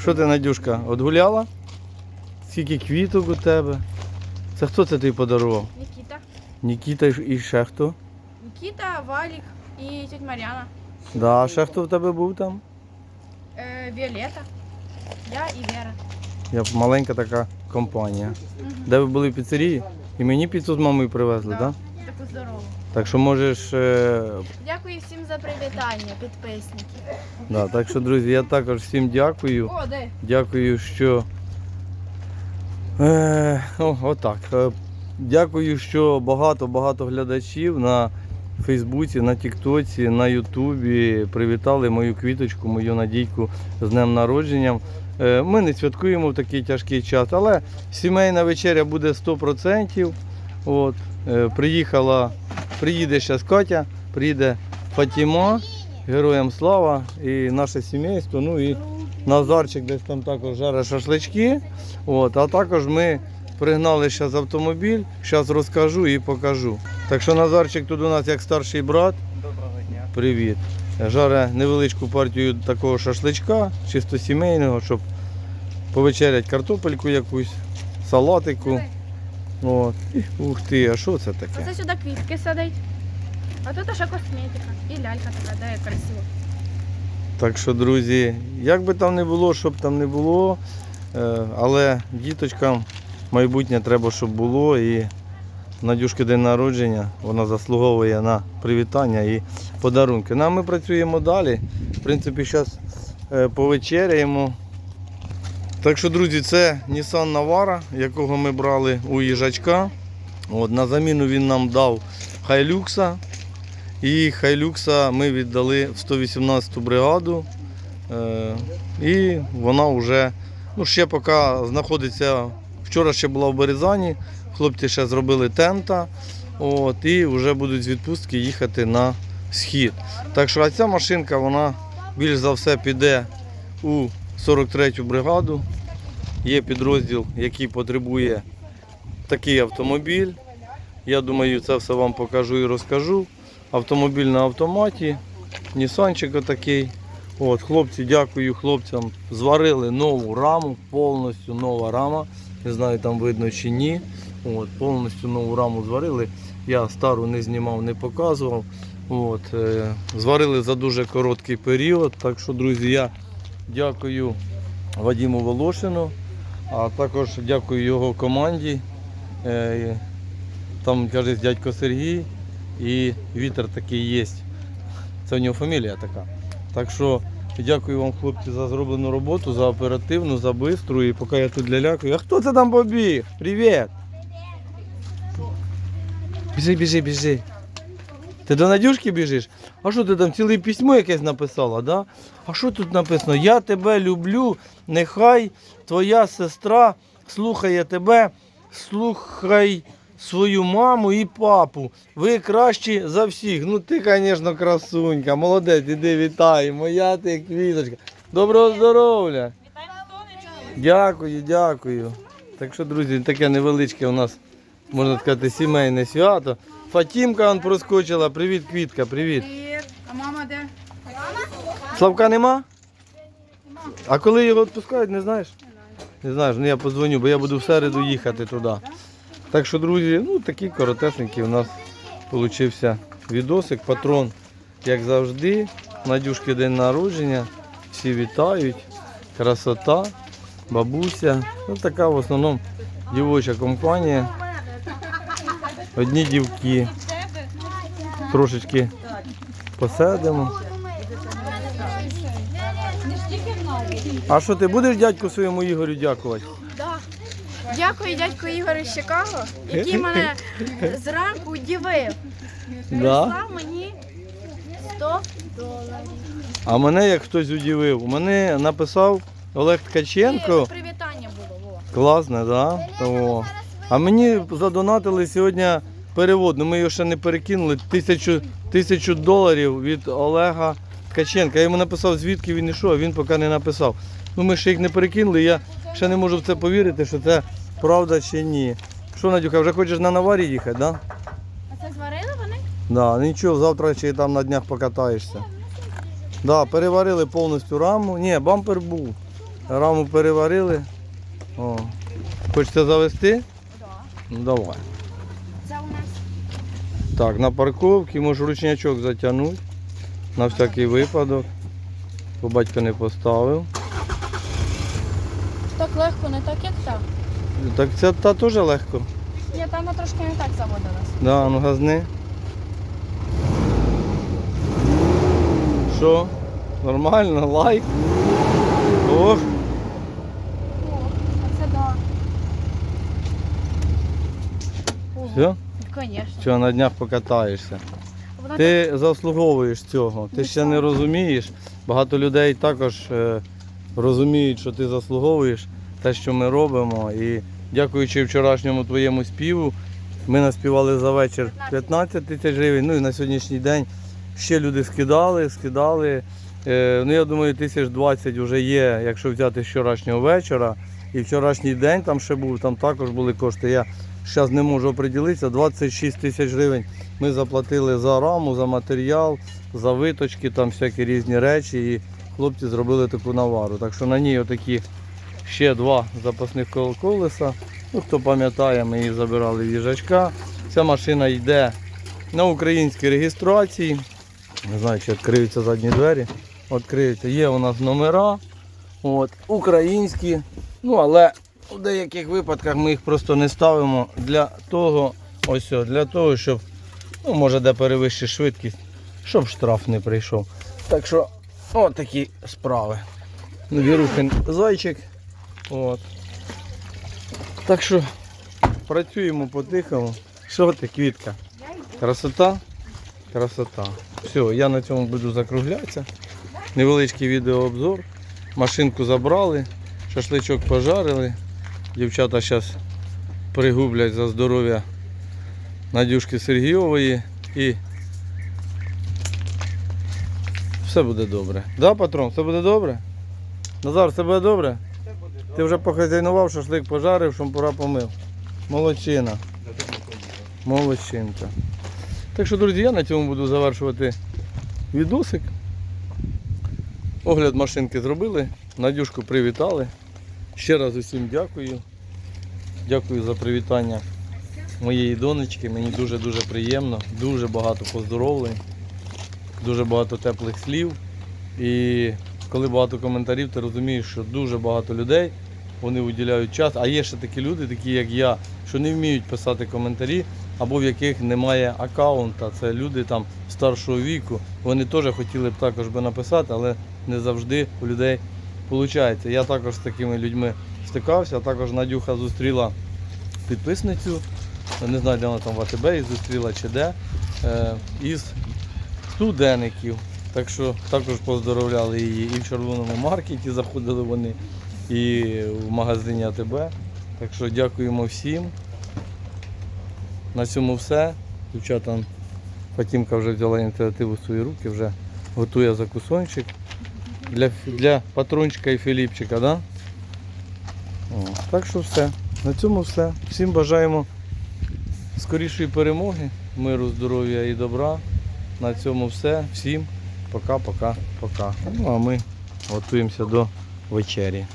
Що ти, Надюшка, отгуляла? Скільки квіток у тебе? Це хто це тобі подарував? Никита. Нікіта і- і ще хто? Никита, Валик и тетя Марьяна. Да, а ще хто в тебе був там? Э, Виолетта. Я и Вера. Я маленька така компанія. Мгм. Де ви були в піцерії? І мені піцу з мамою привезли, так? Да. Да? Таку здорову. Так що можеш. Е... Дякую всім за привітання, підписники. Да, так що, друзі, я також всім дякую. О, де? Дякую, що. Е, о, отак. Е, Дякую, що багато-багато глядачів на Фейсбуці, на Тіктоці, на Ютубі привітали мою квіточку, мою надійку з днем народження. Е, Ми не святкуємо в такий тяжкий час, але сімейна вечеря буде 100%. От. Е, Приїхала, приїде зараз Катя, приїде Фатіма, героям слава і наше сімейство. Ну і Назарчик десь там також жаре шашлички. От, а також ми пригнали зараз автомобіль, зараз розкажу і покажу. Так що Назарчик тут у нас як старший брат. Доброго дня. Привіт. Жаре невеличку партію такого шашличка, чисто сімейного, щоб повечеряти картопельку якусь, салатику. От. Ух ти, а що це таке? Оце сюди квітки садить. А тут ще косметика. І лялька така, де красиво. Так що, друзі, як би там не було, щоб там не було, е, але діточкам майбутнє треба, щоб було. І Надюшки день народження, вона заслуговує на привітання і подарунки. Ну, а ми працюємо далі. В принципі, зараз повечеряємо. Так що, друзі, це Nissan Navara, якого ми брали у їжачка. От, на заміну він нам дав Хайлюкса. І Хайлюкса ми віддали в 118-ту бригаду. Е, і вона вже ну, ще поки знаходиться. Вчора ще була в Березані, хлопці ще зробили тента. От, і вже будуть з відпустки їхати на схід. Так що а ця машинка вона більш за все піде у 43-ю бригаду. Є підрозділ, який потребує такий автомобіль. Я думаю, це все вам покажу і розкажу. Автомобіль на автоматі, Нісанчик отакий. От, хлопці, дякую хлопцям. Зварили нову раму, повністю нова рама. Не знаю, там видно чи ні. От, повністю нову раму зварили. Я стару не знімав, не показував. От, е, зварили за дуже короткий період. Так що, друзі, я дякую Вадиму Волошину, а також дякую його команді. Е, там, каже, дядько Сергій і вітер такий є. Це у нього фамілія така. Так що дякую вам, хлопці, за зроблену роботу, за оперативну, за бистру. І поки я тут лялякаю. А хто це там побіг? Привіт! Біжи, біжи, біжи. Ти до Надюшки біжиш? А що ти там ціле письмо якесь написала, да? А що тут написано? Я тебе люблю, нехай твоя сестра слухає тебе, слухай свою маму і папу. Ви кращі за всіх. Ну ти, звісно, красунька, молодець, іди вітай, моя ти квіточка. Доброго здоров'я! Дякую, дякую. Так що, друзі, таке невеличке у нас, можна сказати, сімейне свято. Фатімка он проскочила. Привіт, Квітка, привіт. Привіт. А мама де? Славка нема? А коли його відпускають, не знаєш? Не знаєш, ну я подзвоню, бо я буду в середу їхати туди. Так що, друзі, ну такий коротесенький у нас вийшов відосик. Патрон, як завжди. Надюшки день народження. Всі вітають. Красота, бабуся. Ну така в основному дівоча компанія. Одні дівки. Трошечки посидимо. А що ти будеш дядьку своєму Ігорю дякувати? Дякую дядьку Ігорю з Чикаго, який мене зранку удивив. Да? Прислав мені 100 доларів. А мене як хтось удивив. Мене написав Олег Ткаченко. привітання було. Класне, да? О. А мені задонатили сьогодні перевод, ну ми його ще не перекинули. Тисячу, тисячу доларів від Олега Ткаченка. Я йому написав, звідки він ішов, а він поки не написав. Ну ми ще їх не перекинули, я ще не можу в це повірити, що це правда чи ні. Що, Надюха, вже хочеш на наварі їхати, так? Да? А це зварили вони? Да, нічого, завтра ще там на днях покатаєшся. Да, переварили повністю раму. Ні, бампер був. раму переварили. О. Хочете завести? Ну давай. Це у нас Так, на парковці можеш ручнячок затягнути. На всякий випадок. Бо батько не поставив. так легко, не так, як так. Так це та теж легко. Ні, там вона трошки не так заводилась. Да, ну газни. Що? Нормально, лайк. Ох, О, а це да. Ого. Все? Звісно. Що, на днях покатаєшся. Вона Ти заслуговуєш цього. Ти ще не розумієш. Багато людей також е, розуміють, що ти заслуговуєш те, що ми робимо. І дякуючи вчорашньому твоєму співу, ми наспівали за вечір 15 тисяч гривень. Ну і на сьогоднішній день ще люди скидали, скидали. Е, ну я думаю, тисяч 20 вже є, якщо взяти з вчорашнього вечора. І вчорашній день там ще був, там також були кошти. Я зараз не можу оприділитися. 26 тисяч гривень ми заплатили за раму, за матеріал, за виточки, там всякі різні речі. І хлопці зробили таку навару. Так що на ній отакі ще два запасних кол- колеса. Ну, хто пам'ятає, ми її забирали в їжачка. Ця машина йде на українській реєстрації. Не знаю, чи відкриються задні двері. Відкриються. Є у нас номера. От, українські. Ну, але у деяких випадках ми їх просто не ставимо для того, ось для того, щоб, ну, може, де перевищить швидкість, щоб штраф не прийшов. Так що, от такі справи. Вірухин зайчик. От. Так що працюємо по-тихому. Що ти, квітка? Красота? Красота. Все, я на цьому буду закруглятися. Невеличкий відеообзор. Машинку забрали, шашличок пожарили. Дівчата зараз пригублять за здоров'я Надюшки Сергійової і все буде добре. Да, патрон, все буде добре? Назар, все буде добре? Ти вже похазяйнував, шашлик пожарив, шампура помив. Молодчина. Молодчинка. Так що, друзі, я на цьому буду завершувати відосик. Огляд машинки зробили, Надюшку привітали. Ще раз усім дякую. Дякую за привітання моєї донечки. Мені дуже-дуже приємно, дуже багато поздоровлень, дуже багато теплих слів. І коли багато коментарів, ти розумієш, що дуже багато людей вони виділяють час. А є ще такі люди, такі як я, що не вміють писати коментарі, або в яких немає аккаунта. Це люди там старшого віку. Вони теж хотіли б також би написати, але не завжди у людей виходить. Я також з такими людьми стикався, також Надюха зустріла підписницю. Не знаю, де вона там в АТБ її зустріла чи де. е, Із студеників. Так що також поздоровляли її і в червоному маркеті заходили вони, і в магазині АТБ. Так що дякуємо всім. На цьому все. Дівчата, Фатімка вже взяла ініціативу в свої руки, вже готує закусончик для, для патрончика і Філіпчика, да? О, так що все. На цьому все. Всім бажаємо скорішої перемоги, миру, здоров'я і добра. На цьому все. Всім пока-пока-пока. Ну а ми готуємося до вечері.